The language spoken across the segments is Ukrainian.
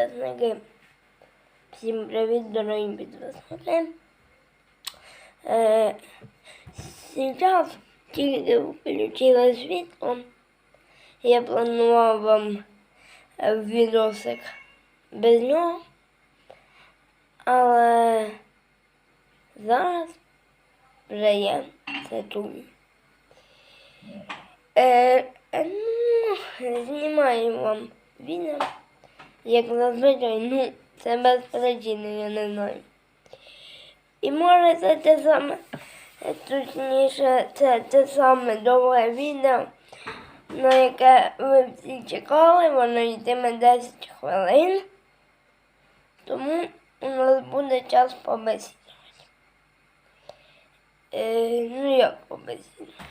підписники. Всім привіт, дорогі підписники. Е, зараз тільки включила світло. Я планував вам відосик без нього. Але зараз вже я це чую. Е, ну, знімаю вам відео, як зазвичай, ну, це без причини, я не знаю. І може це те саме, точніше, це те саме довге відео, на яке ви всі чекали, воно йтиме 10 хвилин. Тому у нас буде час побесідувати. Е, ну як побесідувати?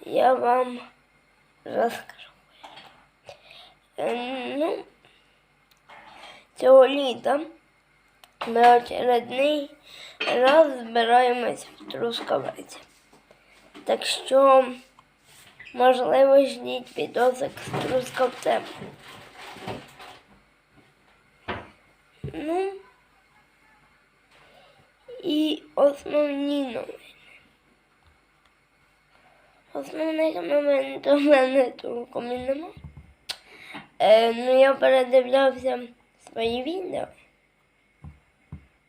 Я вам розкажу. Е, ну, цього літа ми очередний раз збираємося в Трускавець. Так що, можливо, ждіть відосик з Трускавцем. Ну, і основні новини. Основних новин до мене толком і нема. Е, ну, я передивлявся свої відео.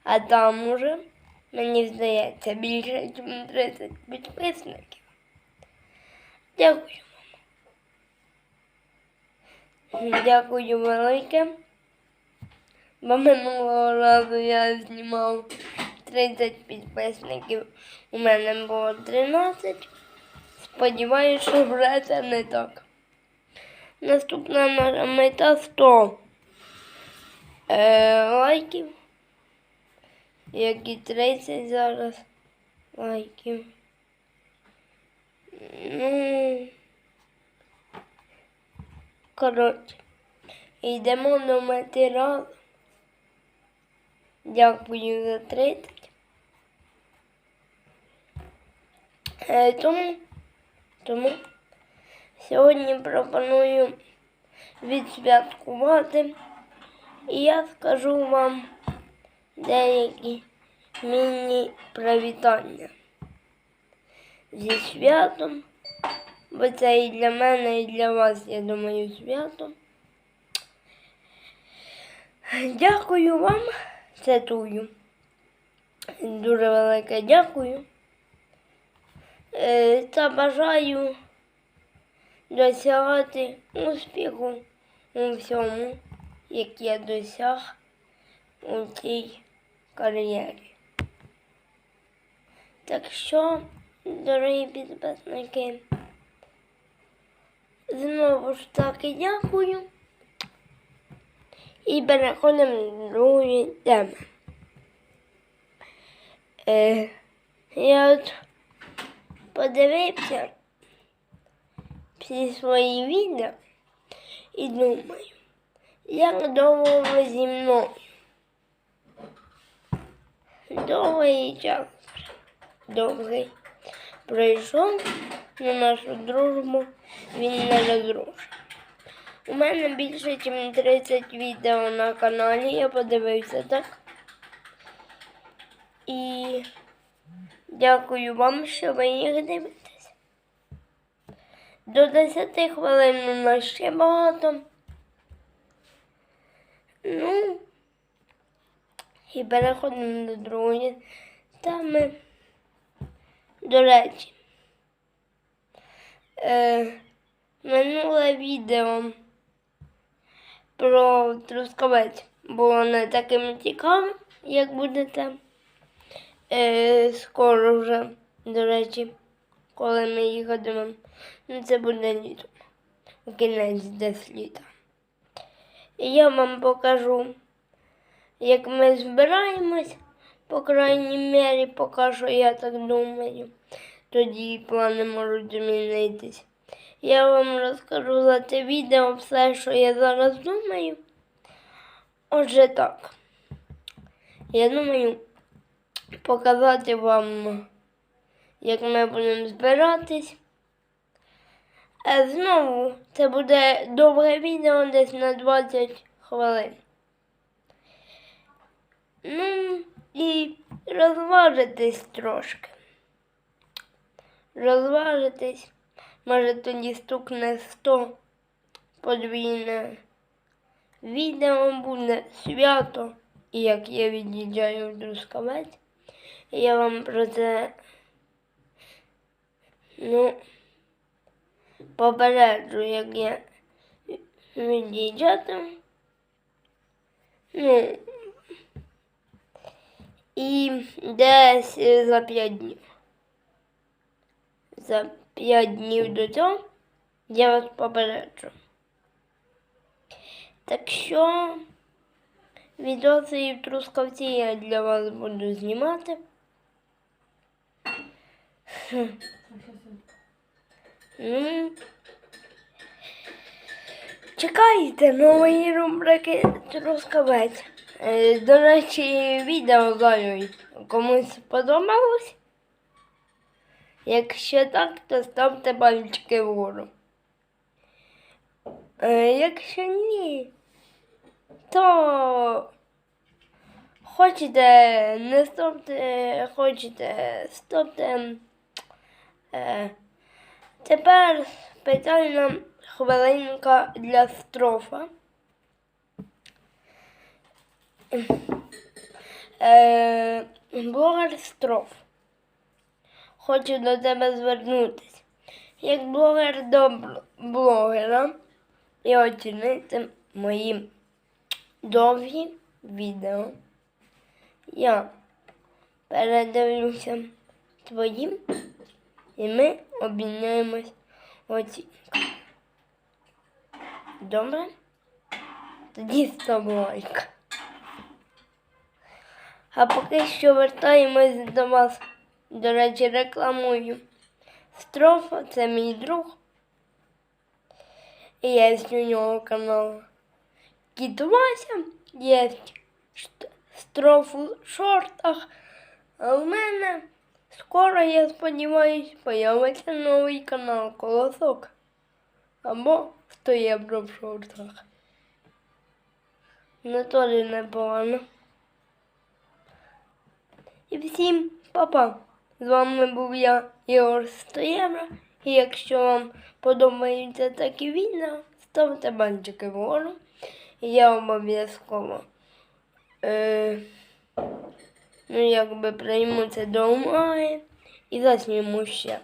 А там уже, мені здається, більше, ніж 30 підписників. Дякую вам. Дякую велике. Бо минулого разу я знімав 30 підписників. У мене було 13. Сподіваюсь, що вже це не так. Наступна наша мета 100 е, лайків. Як і 30 зараз лайків. Ну, коротше, йдемо до разом. Дякую за 30. Е, тому, тому сьогодні пропоную відсвяткувати. І я скажу вам деякі міні-привітання зі святом, бо це і для мене, і для вас, я думаю, свято. Дякую вам, цитую. Дуже велике дякую. Е, Та бажаю досягати успіху у всьому, як я досяг у цій кар'єрі. Так що, дорогі підписники, знову ж таки дякую. І переходимо до другої теми. Е, я от подивився всі свої відео і думаю, як довго зі мною. Довгий час. Довгий. Пройшов на нашу дружбу, він не розрушив. У мене більше, ніж 30 відео на каналі, я подивився так. І дякую вам, що ви їх дивитесь. До 10 хвилин у нас ще багато. Ну, і переходимо до другої теми. До речі, е, минуле відео про трускавець було не таким цікавим, як будете. Е, скоро вже, до речі, коли ми їхатимемо. Ну, це буде літо. Кінець десь літа. Я вам покажу, як ми збираємось, по крайній мірі, поки що я так думаю. Тоді плани можуть змінитись. Я вам розкажу за це відео все, що я зараз думаю. Отже так. Я думаю показати вам, як ми будемо збиратись. Е, Знову це буде довге відео десь на 20 хвилин. Ну, і розважитись трошки. Розважитись, може тоді стукне 100 подвійне. Відео буде свято, і як я від'їжджаю в Трускавець. Я вам про це ну, попереджу, як я від'їжджатиму. Ну, і десь за 5 днів. За 5 днів до цього я вас попереджу. Так що відоси і трускавці я для вас буду знімати. Ну, чекайте нової рубрики Трускавець. Е, До речі, відео знаю, комусь сподобалось. Якщо так, то ставте пальчики вгору. Е, Якщо ні, то хочете, не ставте, хочете, ставте. Тепер спеціальна хвилинка для строфа. Е, блогер строф. Хочу до тебе звернутися. Як блогер до блогера і оцінити мої довгі відео. Я передивлюся твоїм і ми обміняємось оцінками. Добре? Тоді став лайк. А поки що вертаємось до вас. До речі, рекламую. Строфа це мій друг. І є у нього канал. Кіт Вася є строфу в шортах. А в мене скоро, я сподіваюся, появиться новий канал Колосок. Або 100 євро в шортах. Ну теж непогано. І всім па-па! З вами був я, Ігор Стоєвра. І якщо вам подобаються такі відео, ставте банчики вгору. І я обов'язково е, якби приймуться до уваги і засніму ще.